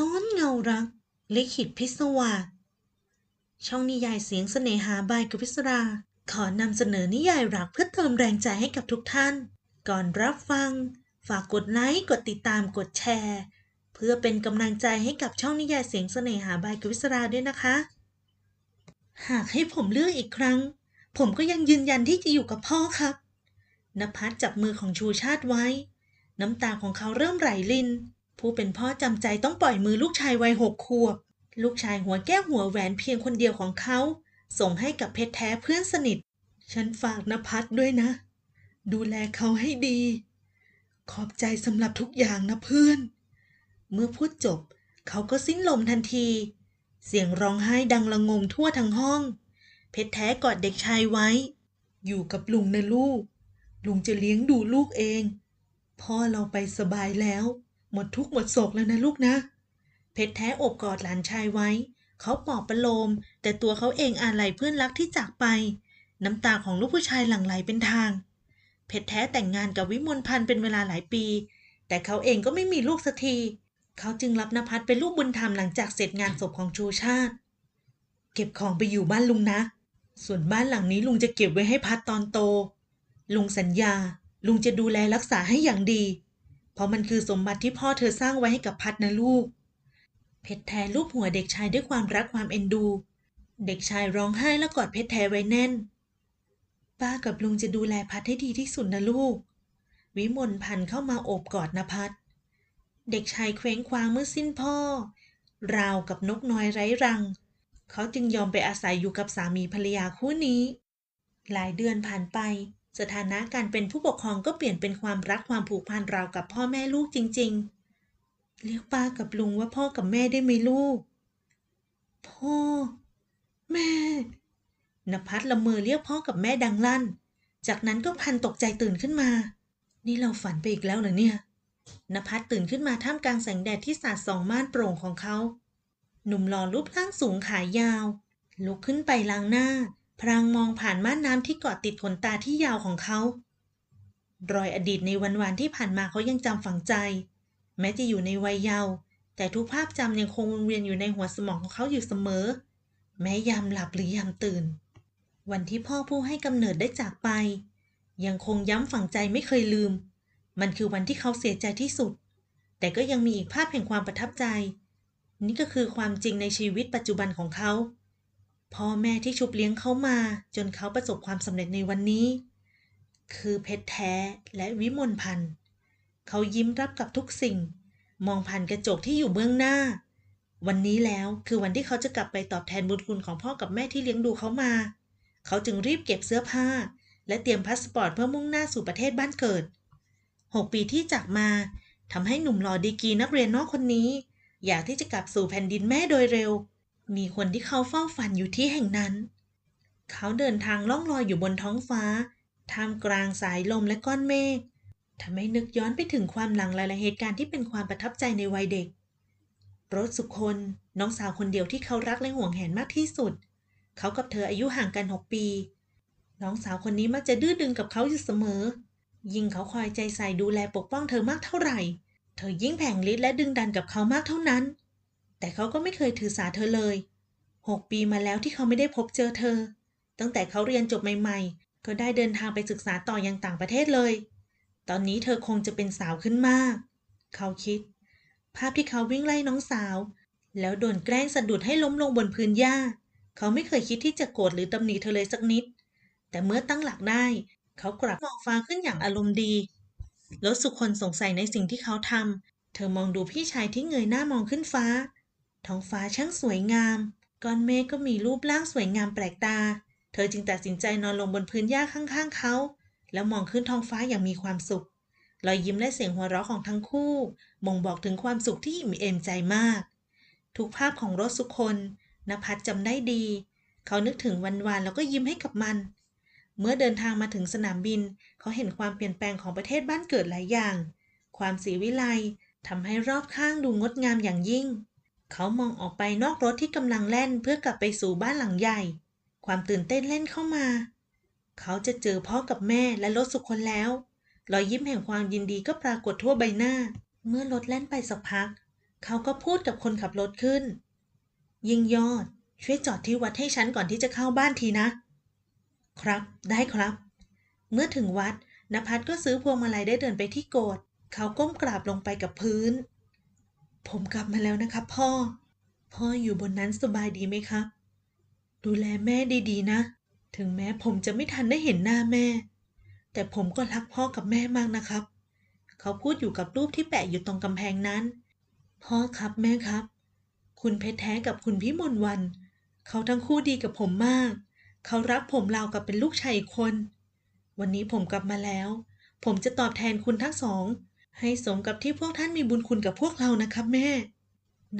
ซ้อนเงารักลิขิตพิศวาสช่องนิยายเสียงเสน่หาบายกวิศรา ขอนำเสนอนิยายรักเพื่อเติมแรงใจให้กับทุกท่าน ก่อนรับฟัง ฝากกดไลค์กดติดตามกดแชร์ เพื่อเป็นกำลังใจให้กับช่องนิยายเสียงเสน่หาบายกวิศราด้วยนะคะ หากให้ผมเลือกอีกครั้ง ผมก็ยังยืนยันที่จะอยู่กับพ่อครับนภัสจับมือของชูชาติไว้ น้ำตาของเขาเริ่มไหลลิน ผู้เป็นพ่อจำใจต้องปล่อยมือลูกชายวัยหกขวบ ลูกชายหัวแก้วหัวแหวนเพียงคนเดียวของเขา ส่งให้กับเพชรแท้เพื่อนสนิท ฉันฝากนภัสด้วยนะ ดูแลเขาให้ดี ขอบใจสำหรับทุกอย่างนะเพื่อน เมื่อพูดจบ เขาก็สิ้นลมทันที เสียงร้องไห้ดังระงมทั่วทั้งห้อง เพชรแท้กอดเด็กชายไว้ อยู่กับลุงนะลูก ลุงจะเลี้ยงดูลูกเอง พ่อเราไปสบายแล้ว หมดทุกข์หมดโศกแล้วนะลูกนะ เพชรแท้อบกอดหลานชายไว้ เขาปลอบประโลม แต่ตัวเขาเองอาลัยเพื่อนรักที่จากไป น้ำตาของลูกผู้ชายหลั่งไหลเป็นทาง เพชรแท้แต่งงานกับวิมลพันธ์เป็นเวลาหลายปี แต่เขาเองก็ไม่มีลูกสักที เขาจึงรับนภัสเป็นลูกบุญธรรมหลังจากเสร็จงานศพของชูชาติ เก็บของไปอยู่บ้านลุงนะ ส่วนบ้านหลังนี้ลุงจะเก็บไว้ให้พัดตอนโต ลุงสัญญาลุงจะดูแลรักษาให้อย่างดี เพราะมันคือสมบัติที่พ่อเธอสร้างไว้ให้กับพัดนะลูก เพชรแท้ลูบหัวเด็กชายด้วยความรักความเอ็นดู เด็กชายร้องไห้แล้วกอดเพชรแท้ไว้แน่น ป้ากับลุงจะดูแลพัดให้ดีที่สุดนะลูก วิมลพันเข้ามาโอบกอดนภัสเด็กชายเคว้งคว้างเมื่อสิ้นพ่อ ราวกับนกน้อยไร้รัง เขาจึงยอมไปอาศัยอยู่กับสามีภรรยาคู่นี้ หลายเดือนผ่านไป สถานะการเป็นผู้ปกครองก็เปลี่ยนเป็นความรักความผูกพันราวกับพ่อแม่ลูกจริง ๆ เรียกป้ากับลุงว่าพ่อกับแม่ได้ไหมลูก พ่อ แม่นภัสละเมอเรียกพ่อกับแม่ดังลั่น จากนั้นก็พันตกใจตื่นขึ้นมา นี่เราฝันไปอีกแล้วเหรอเนี่ยนภัสตื่นขึ้นมาท่ามกลางแสงแดดที่สาดส่องม่านโปร่งของเขา หนุ่มหล่อรูปร่างสูงขายาว ลุกขึ้นไปล้างหน้า พรางมองผ่านม่านน้ำที่เกาะติดขนตาที่ยาวของเขา รอยอดีตในวันวานที่ผ่านมาเขายังจำฝังใจ แม้จะอยู่ในวัยเยาว์แต่ทุกภาพจำยังคงวนเวียนอยู่ในหัวสมองของเขาอยู่เสมอ แม้ยามหลับหรือยามตื่น วันที่พ่อผู้ให้กำเนิดได้จากไป ยังคงย้ำฝังใจไม่เคยลืม มันคือวันที่เขาเสียใจที่สุด แต่ก็ยังมีอีกภาพแห่งความประทับใจ นี่ก็คือความจริงในชีวิตปัจจุบันของเขา พ่อแม่ที่ชุบเลี้ยงเขามา จนเขาประสบความสำเร็จในวันนี้ คือเพชรแท้และวิมลพันธ์เขายิ้มรับกับทุกสิ่ง มองผ่านกระจกที่อยู่เบื้องหน้า วันนี้แล้วคือวันที่เขาจะกลับไปตอบแทนบุญคุณของพ่อกับแม่ที่เลี้ยงดูเขามา เขาจึงรีบเก็บเสื้อผ้า และเตรียมพาสปอร์ตเพื่อมุ่งหน้าสู่ประเทศบ้านเกิดหกปีที่จากมาทำให้หนุ่มหล่อดีกีนักเรียนนอกคนนี้ อยากที่จะกลับสู่แผ่นดินแม่โดยเร็ว มีคนที่เขาเฝ้าฝันอยู่ที่แห่งนั้น เขาเดินทางล่องลอยอยู่บนท้องฟ้า ท่ามกลางสายลมและก้อนเมฆทำให้นึกย้อนไปถึงความหลังหลายๆเหตุการณ์ที่เป็นความประทับใจในวัยเด็กรถสุคน น้องสาวคนเดียวที่เขารักและห่วงแหนมากที่สุด เขากับเธออายุห่างกัน 6 ปี น้องสาวคนนี้มักจะดื้อดึงกับเขาอยู่เสมอ ยิ่งเขาคอยใจใส่ดูแลปกป้องเธอมากเท่าไหร่ เธอยิ่งแผงฤทธิ์และดึงดันกับเขามากเท่านั้น แต่เขาก็ไม่เคยถือสาเธอเลยหกปีมาแล้วที่เขาไม่ได้พบเจอเธอ ตั้งแต่เขาเรียนจบใหม่ๆ ก็ได้เดินทางไปศึกษาต่อยังต่างประเทศเลย ตอนนี้เธอคงจะเป็นสาวขึ้นมาก เขาคิด ภาพที่เขาวิ่งไล่น้องสาว แล้วโดนแกล้งสะดุดให้ล้มลงบนพื้นหญ้า เขาไม่เคยคิดที่จะโกรธหรือตำหนิเธอเลยสักนิด แต่เมื่อตั้งหลักได้ เขากลับมองฟ้าขึ้นอย่างอารมณ์ดีรถสุคนสงสัยในสิ่งที่เขาทำเธอมองดูพี่ชายที่เงยหน้ามองขึ้นฟ้า ท้องฟ้าช่างสวยงาม ก้อนเมฆก็มีรูปร่างสวยงามแปลกตา เธอจึงตัดสินใจนอนลงบนพื้นหญ้าข้างๆเขา แล้วมองขึ้นท้องฟ้าอย่างมีความสุข รอยยิ้มและเสียงหัวเราะของทั้งคู่บ่งบอกถึงความสุขที่อิ่มเอมใจมาก ทุกภาพของรถสุคนนภัสจำได้ดี เขานึกถึงวันวานแล้วก็ยิ้มให้กับมัน เมื่อเดินทางมาถึงสนามบิน เขาเห็นความเปลี่ยนแปลงของประเทศบ้านเกิดหลายอย่าง ความสีวิไลทำให้รอบข้างดูงดงามอย่างยิ่ง เขามองออกไปนอกรถที่กำลังแล่นเพื่อกลับไปสู่บ้านหลังใหญ่ ความตื่นเต้นเล่นเข้ามา เขาจะเจอพ่อกับแม่และรถสุคนแล้ว รอยยิ้มแห่งความยินดีก็ปรากฏทั่วใบหน้า เมื่อรถแล่นไปสักพัก เขาก็พูดกับคนขับรถขึ้น ยิ่งยอด ช่วยจอดที่วัดให้ฉันก่อนที่จะเข้าบ้านทีนะ ครับ ได้ครับ เมื่อถึงวัดนภัสก็ซื้อพวงมาลัยได้เดินไปที่โกดเขาก้มกราบลงไปกับพื้น ผมกลับมาแล้วนะครับพ่อ พ่ออยู่บนนั้นสบายดีไหมครับ ดูแลแม่ดีๆนะ ถึงแม้ผมจะไม่ทันได้เห็นหน้าแม่ แต่ผมก็รักพ่อกับแม่มากนะครับ เขาพูดอยู่กับรูปที่แปะอยู่ตรงกำแพงนั้น พ่อครับแม่ครับ คุณเพชรแท้กับคุณพิมลวัน เขาทั้งคู่ดีกับผมมาก เขารักผมราวกับเป็นลูกชายอีกคน วันนี้ผมกลับมาแล้ว ผมจะตอบแทนคุณทั้งสอง ให้สมกับที่พวกท่านมีบุญคุณกับพวกเรานะครับแม่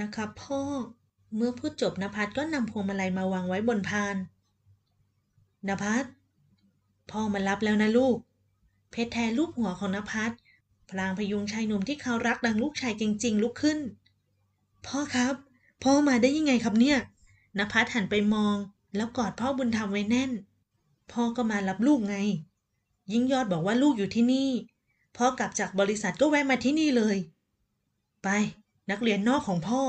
นะครับพ่อ เมื่อพูดจบนภัสก็นำพวงมาลัยมาวางไว้บนพานนภัสพ่อมารับแล้วนะลูก เพชรแทนลูกหัวของนภัสพลางพยุงชายหนุ่มที่เขารักดังลูกชายจริง ๆ ลุกขึ้น พ่อครับ พ่อมาได้ยังไงครับเนี่ยนภัสหันไปมอง แล้วกอดพ่อบุญธรรมไว้แน่น พ่อก็มารับลูกไง ยิ่งยอดบอกว่าลูกอยู่ที่นี่ พ่อกลับจากบริษัทก็แวะมาที่นี่เลย ไป นักเรียนนอกของพ่อ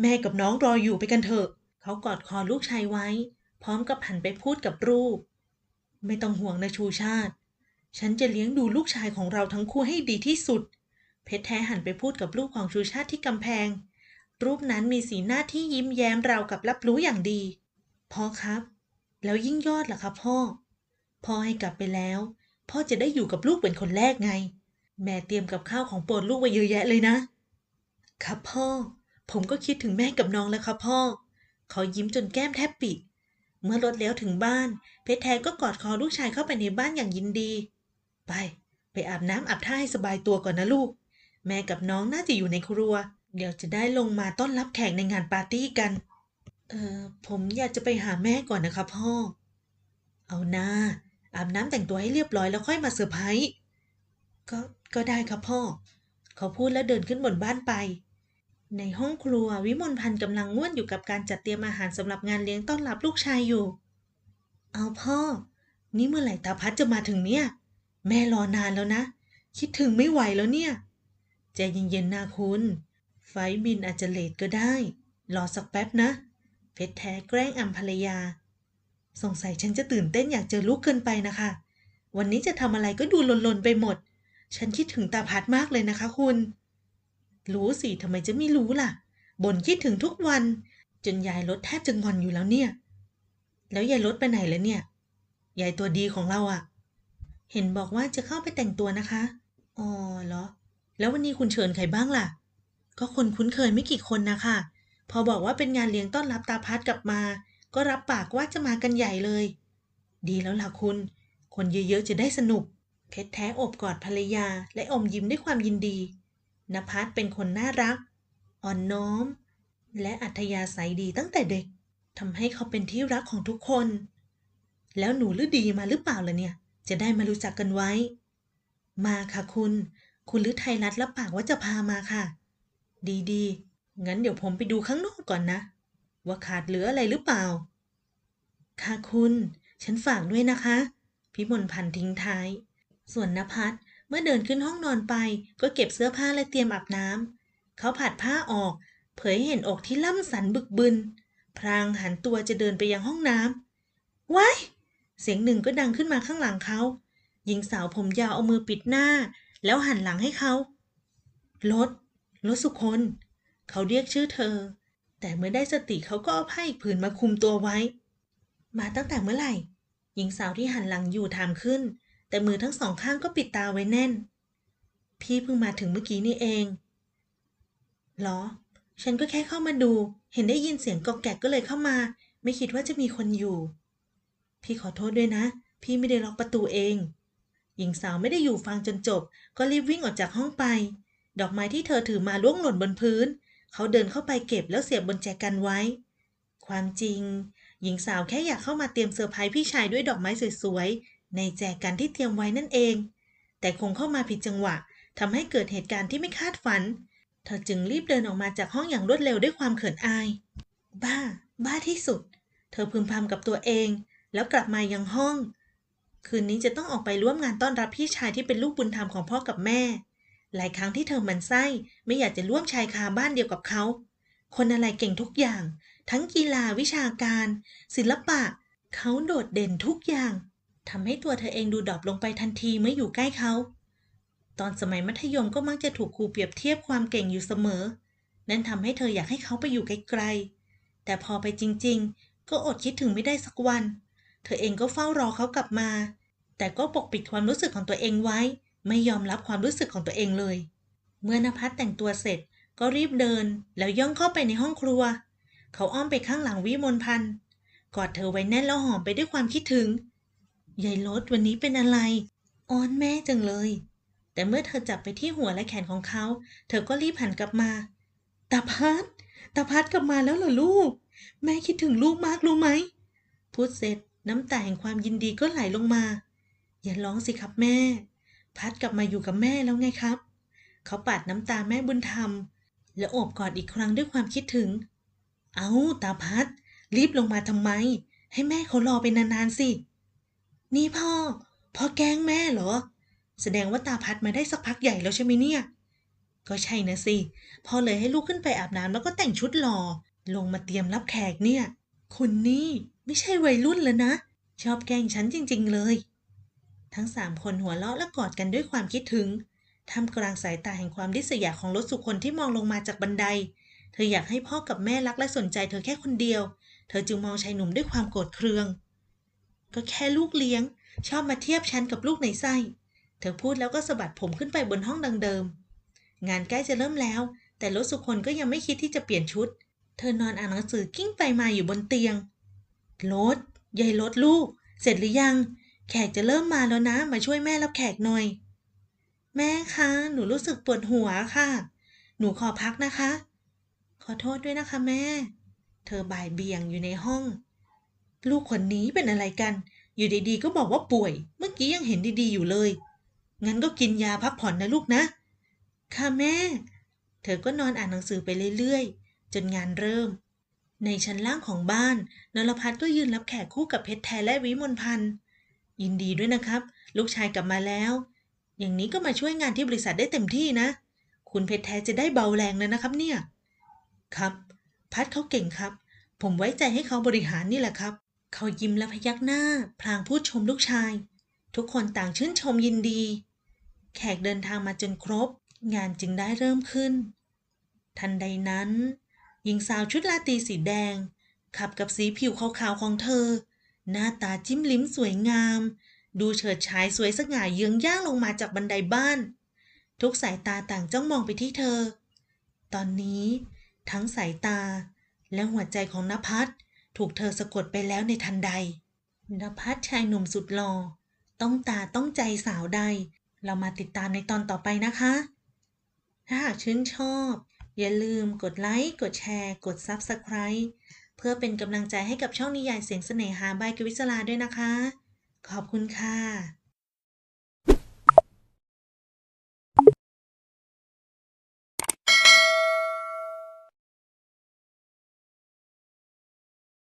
แม่กับน้องรออยู่ไปกันเถอะ เขากอดคอลูกชายไว้ พร้อมกับหันไปพูดกับรูป ไม่ต้องห่วงนะชูชาติ ฉันจะเลี้ยงดูลูกชายของเราทั้งคู่ให้ดีที่สุด เพชรแท้หันไปพูดกับรูปของชูชาติที่กำแพง รูปนั้นมีสีหน้าที่ยิ้มแย้มราวกับรับรู้อย่างดี พ่อครับ แล้วยิ่งยอดล่ะครับพ่อ พ่อให้กลับไปแล้ว พ่อจะได้อยู่กับลูกเป็นคนแรกไง แม่เตรียมกับข้าวของโปรดลูกไว้เยอะแยะเลยนะ ครับพ่อ ผมก็คิดถึงแม่กับน้องแล้วครับพ่อ เขายิ้มจนแก้มแทบปิด เมื่อรถเลี้ยวถึงบ้าน เพชรแท้ก็กอดคอลูกชายเข้าไปในบ้านอย่างยินดี ไป ไปอาบน้ำอาบท่าให้สบายตัวก่อนนะลูก แม่กับน้องน่าจะอยู่ในครัว เดี๋ยวจะได้ลงมาต้อนรับแขกในงานปาร์ตี้กัน เออผมอยากจะไปหาแม่ก่อนนะครับพ่อ เอาน้า อาบน้ำแต่งตัวให้เรียบร้อยแล้วค่อยมาเซอร์ไพรส์ก็ก็ได้ครับพ่อ เขาพูดแล้วเดินขึ้นบนบ้านไป ในห้องครัววิมลพันธ์กำลังง่วนอยู่กับการจัดเตรียมอาหารสำหรับงานเลี้ยงต้อนรับลูกชายอยู่ เอาพ่อ นี่เมื่อไหร่ตาพัดจะมาถึงเนี่ย แม่รอนานแล้วนะ คิดถึงไม่ไหวแล้วเนี่ยใจเย็นๆนะคุณ ไฟบินอาจจะเลทก็ได้ รอสักแป๊บนะ เพชรแท้แกล้งอำภรรยา สงสัยฉันจะตื่นเต้นอยากเจอลูกเกินไปนะคะ วันนี้จะทำอะไรก็ดูลนๆไปหมด ฉันคิดถึงตาพัดมากเลยนะคะคุณ รู้สิทำไมจะไม่รู้ล่ะบ่นคิดถึงทุกวัน จนยายรถแทบจะงอนอยู่แล้วเนี่ย แล้วยายรถไปไหนแล้วเนี่ย ยายตัวดีของเราอะเห็นบอกว่าจะเข้าไปแต่งตัวนะคะ อ๋อเหรอ แล้ววันนี้คุณเชิญใครบ้างล่ะ ก็คนคุ้นเคยไม่กี่คนนะคะ พอบอกว่าเป็นงานเลี้ยงต้อนรับตาพัดกลับมา ก็รับปากว่าจะมากันใหญ่เลย ดีแล้วล่ะคุณ คนเยอะๆจะได้สนุก เพชรแท้อบกอดภรรยา และอมยิ้มด้วยความยินดีนภัสเป็นคนน่ารัก อ่อนน้อม และอัธยาศัยดีตั้งแต่เด็กทำให้เขาเป็นที่รักของทุกคน แล้วหนูฤดีมาหรือเปล่าล่ะเนี่ย จะได้มารู้จักกันไว้ มาค่ะคุณ คุณฤทัยรัตน์รับปากว่าจะพามาค่ะ ดีๆ งั้นเดี๋ยวผมไปดูข้างนอกก่อนนะ ว่าขาดเหลืออะไรหรือเปล่า ค่ะคุณ ฉันฝากด้วยนะคะ พิมลพันธ์ทิ้งท้าย ส่วนนภัสเมื่อเดินขึ้นห้องนอนไป ก็เก็บเสื้อผ้าและเตรียมอาบน้ำ เขาผัดผ้าออก เผยให้เห็นอกที่ล่ำสันบึกบึน พรางหันตัวจะเดินไปยังห้องน้ำว้ายเสียงหนึ่งก็ดังขึ้นมาข้างหลังเขา หญิงสาวผมยาวเอามือปิดหน้า แล้วหันหลังให้เขา รถ รถสุคน เขาเรียกชื่อเธอ แต่เมื่อได้สติเขาก็เอาผ้าอีกผืนมาคลุมตัวไว้ มาตั้งแต่เมื่อไหร่ หญิงสาวที่หันหลังอยู่ถามขึ้น แต่มือทั้งสองข้างก็ปิดตาไว้แน่น พี่เพิ่งมาถึงเมื่อกี้นี่เองเหรอ ฉันก็แค่เข้ามาดู เห็นได้ยินเสียงกอกแกกก็เลยเข้ามา ไม่คิดว่าจะมีคนอยู่ พี่ขอโทษด้วยนะ พี่ไม่ได้ล็อกประตูเอง หญิงสาวไม่ได้อยู่ฟังจนจบ ก็รีบวิ่งออกจากห้องไป ดอกไม้ที่เธอถือมาล่วงหล่นบนพื้น เขาเดินเข้าไปเก็บแล้วเสียบบนแจกันไว้ ความจริง หญิงสาวแค่อยากเข้ามาเตรียมเซอร์ไพรส์พี่ชายด้วยดอกไม้สวยๆ ในแจกันที่เตรียมไว้นั่นเอง แต่คงเข้ามาผิดจังหวะทำให้เกิดเหตุการณ์ที่ไม่คาดฝัน เธอจึงรีบเดินออกมาจากห้องอย่างรวดเร็วด้วยความเขินอาย บ้า บ้าที่สุด เธอพึมพำกับตัวเอง แล้วกลับมายังห้อง คืนนี้จะต้องออกไปร่วมงานต้อนรับพี่ชายที่เป็นลูกบุญธรรมของพ่อกับแม่ หลายครั้งที่เธอหมันไส้ไม่อยากจะร่วมชายคาบ้านเดียวกับเขา คนอะไรเก่งทุกอย่าง ทั้งกีฬาวิชาการ ศิลปะ เขาโดดเด่นทุกอย่างทำให้ตัวเธอเองดูดรอปลงไปทันทีเมื่ออยู่ใกล้เขา ตอนสมัยมัธยมก็มักจะถูกครูเปรียบเทียบความเก่งอยู่เสมอ นั่นทำให้เธออยากให้เขาไปอยู่ไกลๆ แต่พอไปจริงๆ ก็อดคิดถึงไม่ได้สักวัน เธอเองก็เฝ้ารอเขากลับมา แต่ก็ปกปิดความรู้สึกของตัวเองไว้ ไม่ยอมรับความรู้สึกของตัวเองเลย เมื่อนภัสแต่งตัวเสร็จก็รีบเดินแล้วย่องเข้าไปในห้องครัว เขาอ้อมไปข้างหลังวิมลพันธ์กอดเธอไว้แน่นแล้วหอมไปด้วยความคิดถึงยายรถวันนี้เป็นอะไร อ้อนแม่จังเลย แต่เมื่อเธอจับไปที่หัวและแขนของเขา เธอก็รีบหันกลับมาตาพัดตาพัดกลับมาแล้วเหรอลูก แม่คิดถึงลูกมากรู้ไหมพูดเสร็จน้ำตาแห่งความยินดีก็ไหลลงมา อย่าร้องสิครับแม่ พัดกลับมาอยู่กับแม่แล้วไงครับ เขาปาดน้ำตาแม่บุญธรรม แล้วโอบกอดอีกครั้งด้วยความคิดถึง เอาตาพัด รีบลงมาทำไม ให้แม่เขารอไปนานๆสิ นี่พ่อ พ่อแกล้งแม่เหรอ แสดงว่าตาพัดมาได้สักพักใหญ่แล้วใช่ไหมเนี่ย ก็ใช่นะสิ พ่อเลยให้ลูกขึ้นไปอาบน้ำแล้วก็แต่งชุดหล่อ ลงมาเตรียมรับแขกเนี่ย คุณนี่ไม่ใช่วัยรุ่นแล้วนะ ชอบแกล้งฉันจริง ๆ เลย ทั้งสามคนหัวเราะและกอดกันด้วยความคิดถึงท่ามกลางสายตาแห่งความริษยาของรถสุคนที่มองลงมาจากบันได เธออยากให้พ่อกับแม่รักและสนใจเธอแค่คนเดียว เธอจึงมองชายหนุ่มด้วยความโกรธเคือง ก็แค่ลูกเลี้ยง ชอบมาเทียบฉันกับลูกในไส้ เธอพูดแล้วก็สะบัดผมขึ้นไปบนห้องดังเดิม งานใกล้จะเริ่มแล้ว แต่รถสุคนก็ยังไม่คิดที่จะเปลี่ยนชุด เธอนอนอ่านหนังสือกิ้งไปมาอยู่บนเตียงรถยายรถลูก เสร็จหรือยัง แขกจะเริ่มมาแล้วนะ มาช่วยแม่รับแขกหน่อย แม่คะ หนูรู้สึกปวดหัวค่ะ หนูขอพักนะคะ ขอโทษด้วยนะคะแม่ เธอบ่ายเบี่ยงอยู่ในห้อง ลูกคนนี้เป็นอะไรกัน อยู่ดีๆก็บอกว่าป่วย เมื่อกี้ยังเห็นดีๆอยู่เลย งั้นก็กินยาพักผ่อนนะลูกนะ ค่ะแม่ เธอก็นอนอ่านหนังสือไปเรื่อยๆ จนงานเริ่ม ในชั้นล่างของบ้านนรพัฒน์ก็ยืนรับแขกคู่กับเพชรแทนและวิมลพันธ์ ยินดีด้วยนะครับ ลูกชายกลับมาแล้ว อย่างนี้ก็มาช่วยงานที่บริษัทได้เต็มที่นะ คุณเพชรแท้จะได้เบาแรงเลยนะครับเนี่ย ครับ พัดเขาเก่งครับ ผมไว้ใจให้เขาบริหารนี่แหละครับ เขายิ้มและพยักหน้า พลางพูดชมลูกชาย ทุกคนต่างชื่นชมยินดี แขกเดินทางมาจนครบ งานจึงได้เริ่มขึ้น ทันใดนั้น หญิงสาวชุดลาตีสีแดงขับกับสีผิวขาวๆของเธอ หน้าตาจิ้มลิ้มสวยงาม ดูเฉิดฉายสวยสง่าเยื้องย่างลงมาจากบันไดบ้าน ทุกสายตาต่างจ้องมองไปที่เธอ ตอนนี้ ทั้งสายตา และหัวใจของนภัสถูกเธอสะกดไปแล้วในทันใดนภัสชายหนุ่มสุดหล่อต้องตาต้องใจสาวใด เรามาติดตามในตอนต่อไปนะคะ ถ้าหากชื่นชอบ อย่าลืมกดไลค์ กดแชร์ กด Subscribe เพื่อเป็นกำลังใจให้กับช่องนิยายเสียงเสน่หาบายกวิศลาด้วยนะคะ ขอบคุณค่ะ